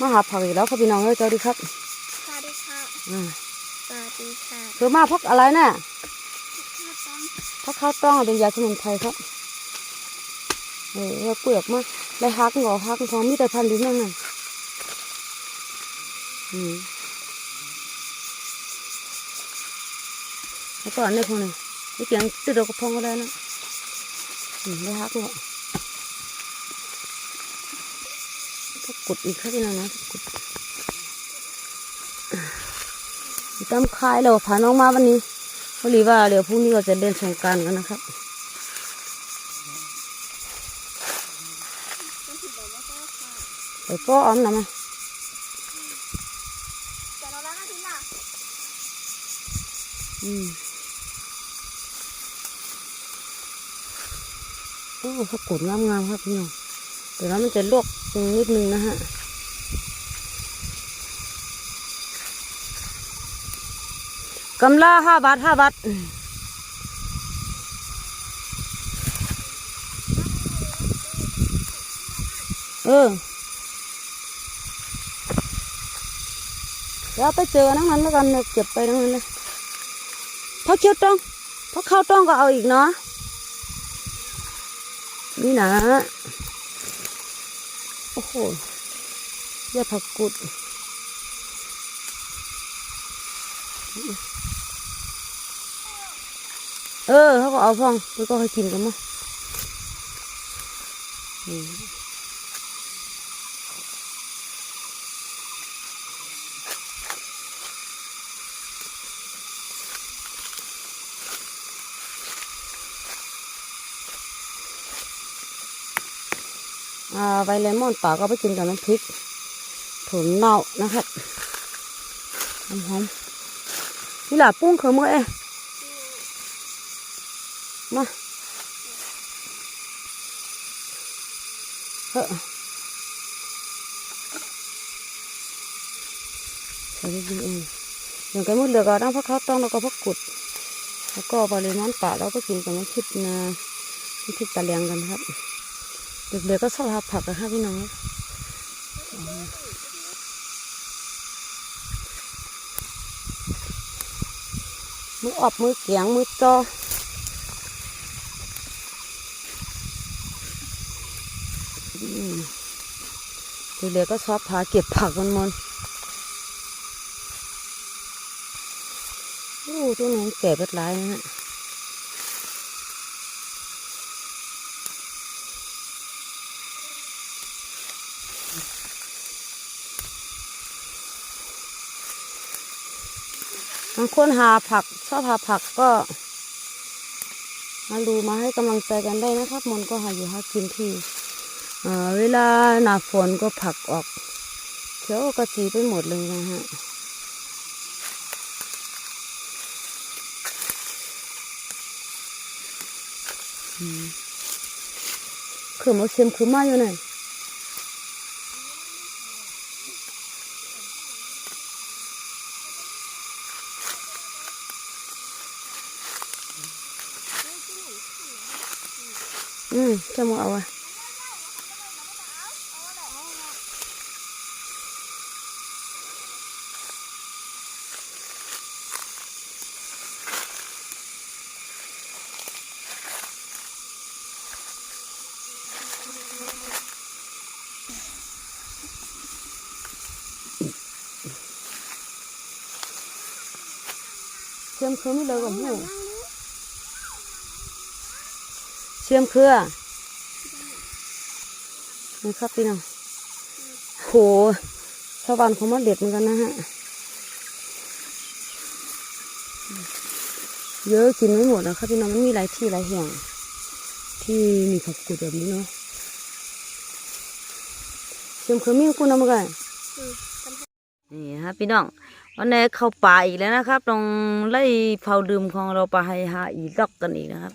มาหาผักอีกแล้วครับพี่น้องเอ้ยเจ้าดีครับสวัสดีค่ะอ่าสวัสดีค่ะเธอมาพักอะไรน่ะข้าวต้มพักข้าวต้องเป็นยาสมุนไพรครับเออเอาเปลือกมาแล้วฮักงอฮักของมีแต่พันธุ์ลิ้นนั่นน่ะอืมแล้วก็อันนี้พวกนี้ไม่เกี่ยงติดดอกกระพองก็ได้นะอืมแล้วฮักงอถ้า กดอีกครับพี่น้องนะถ้ากดตามคายเราพาน้องมาวันนี้เขาลีว่าเดี๋ยวพรุ่งนี้เราจะเล่นสงการกันนะครับต้องถือบอกาะไปป้ออ้อมนะมาแต่เราล้างอาทิตย์น่ะอืมโอ้ผักกดงามๆครับพี่น้องเดี๋ยวแล้วมันจะลวก นิดนึงนะฮะกำลาห้าบาทห้าบาทเออเดี๋ยวเอาไปเจอนั่งนั้นแล้วกันเนี่ยเก็บไปนั่งนั้นเลยพักเคี้ยวต้องพักข้าต้องก็เอาอีกเนาะนี่นะ โอ้โหเยี่ยผักกุดเออเขาก็เอาฟองไปก็ให้กินกันมั้ง ใบเลมอนป่าก็ไปกินกับน้ำพริกถั่วเน่านะครับหอมหอมนี่แหละปุ้งเขยมือเอ้มาเฮ้อใส่ดีเองอย่างไก่มุดเหลือก็ต้องพักเขาต้องแล้วก็พักกุด แล้วก็ปริมาณป่าเราก็กินกับน้ำพริกนะน้ำพริกตะเลียงกันครับ เด็กๆก็ชอบหาผักกันครับพี่น้องมือออบมือเกียงมือจอเด็กๆก็ชอบพาเก็บผักมันมันโอ้ตัวนี้แก่เบิดหลายนะฮะ บางคนหาผักชอบหาผักก็ มาดูมาให้กำลังใจกันได้นะครับมนก็หาอยู่หากินที่เออเวลาหนาฝนก็ผักออกเขียวกระจีไปหมดเลยนะฮะคือมาเค็มคือมาอยู่เนี่ยอืมจะมาเอาไว้เค็มคือไม่เลยกับหู เชื่อมเครือนี่ครับพี่น้องโหชาวบ้านเขามาเด็ดเหมือนกันนะฮะ เยอะกินไม่หมดนะครับพี่น้องมันมีหลายที่หลายแห่ง ที่มีผักกุดแบบนี้เนาะเชื่อมเครือมีกุนน้ำกันอืมนี่ครับพี่น้องวันนี้เข้าป่าอีกแล้วนะครับตรงไล่เผาดื่มของเราไปหาอีกดอกกันอีกนะครับ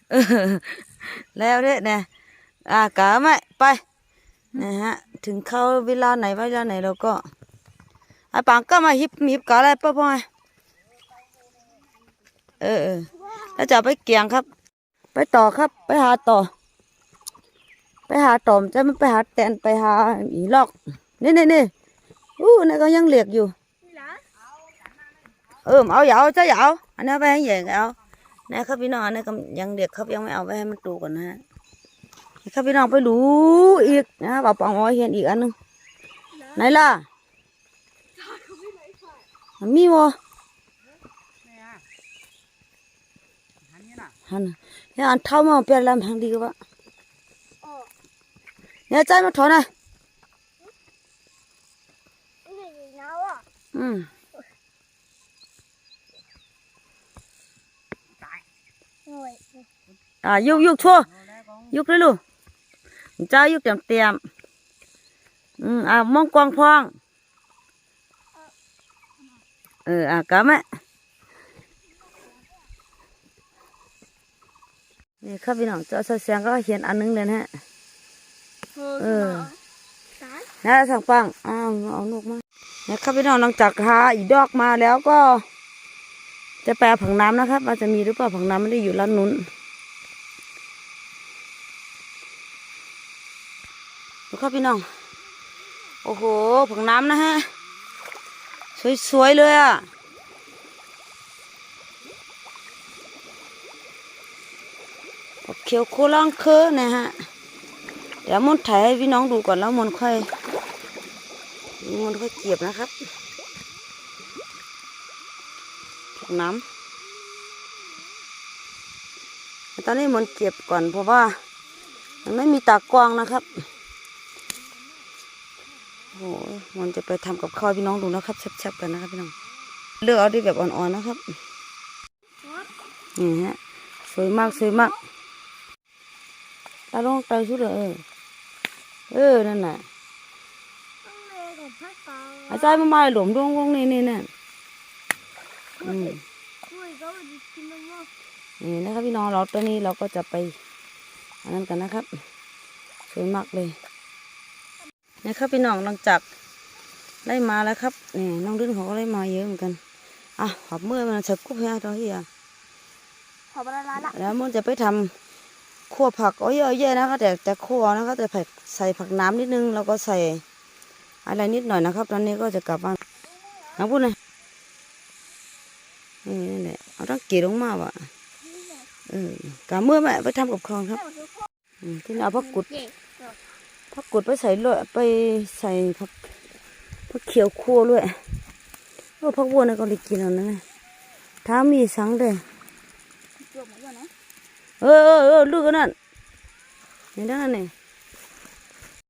แล้วเด้นะอ่ากะไม่ไปนะฮะถึงเข้าเวลาไหนเวลาไหนเราก็ไอ้ปังก็มาฮิบฮิบกะอะไรป้าพ่อเออเออแล้วจะไปเกียงครับ ไปต่อครับ ไปหาต่อ ไปหาต่อมจะไม่ไปหาแตนไปหาอีลอกนี่นี่นี่อู้นี่ก็ยังเหลียกอยู่ เออเอาเหยาจะเหยาอันนี้ไปให้เหยงเอา นะครับพี่น้องอันนี้ก็ยังเด็กครับยังไม่เอาไปให้มันดูก่อนนะฮะให้ครับพี่น้องไปดูอีกนะบ่าวปองเอาไว้เห็นอีกอันหนึงไหนล่ะมันมีวะฮันน่ะเนี่ยอันเท่ามาเปลี่ยนลำทางดีกว่าโอ้เนี่ยใจมาถอนหน่อยนี่อยู่น้าวอะอืม อ่ายุกยุกชั่วยุกเลยลูกเจ้ายุกเตรียมเตรียมอืมอ่ามองกวางพอง เอออ่ากะแม่นี่ครับพี่น้องเจ้าเสียงก็เขียนอันนึงเลยนะฮะเออตายนะสั่งฟังอ้าวเอานกมาเนี่ยครับพี่น้องหลังจากหาอีดอกมาแล้วก็ จะไปเอาผังน้ำนะครับว่าจะมีหรือเปล่าผังน้ำไม่ได้อยู่ร้านนู้นดูครับพี่น้อง โอ้โหผังน้ำนะฮะ สวยๆเลยอะเขียวโคลังเคอนะฮะ เดี๋ยวมนถ่ายให้พี่น้องดูก่อนแล้วมนค่อยมนค่อยเก็บนะครับ น้ำตอนนี้มนต์เก็บก่อนเพราะว่า มันไม่มีตากว้างนะครับโอ้ยมนต์จะไปทำกับข้าวให้พี่น้องดูนะครับแซ่บๆกันนะครับพี่น้องเลือกเอาที่แบบอ่อนๆนะครับนี่ฮะสวยมากสวยมากตาลงไตสุดเลยเออเออนั่นแหละต้องเลยกับพักกาอาจารย์มามาหลวมดวงวงนี่นี่นี่อืมคุยก็วัน นี้กินแล้วมั้งนี่นะครับพี่น้องเราตอนนี้เราก็จะไปอันนั้นกันนะครับสวยมากเลยนะครับพี่น้องหลังจากไล่มาแล้วครับนี่น้องดื้นเขาก็ไล่มาเยอะเหมือนกันอะขอบมือมันสักกุ๊บให้ตัวเฮียขอบละละละแล้วมันจะไปทำคั่วผักโอ้ยเยอะแยะนะคะแต่แต่คั่วนะคะแต่ผักใส่ผักน้ำนิดนึงแล้วก็ใส่อะไรนิดหน่อยนะครับ ตอนนี้ก็จะกลับบ้านน้องพูดหน่อย นี่นี่นแหละเอาต้องเกลี่ยลงมาว่ะเออกำมือแม่ไปทำกับข้าวครับอืมที่นี่เอาผักกุดเย่ผักกุดไปใส่เลยไปใส่ผักผักเขียวคั่วด้วยโอ้ผักบัวนี่ก็ได้กินเอานะถ้ามีสังเด้อจบหมดแล้วนะเออเออเออลูกอันนั่นนี่นั่นนี่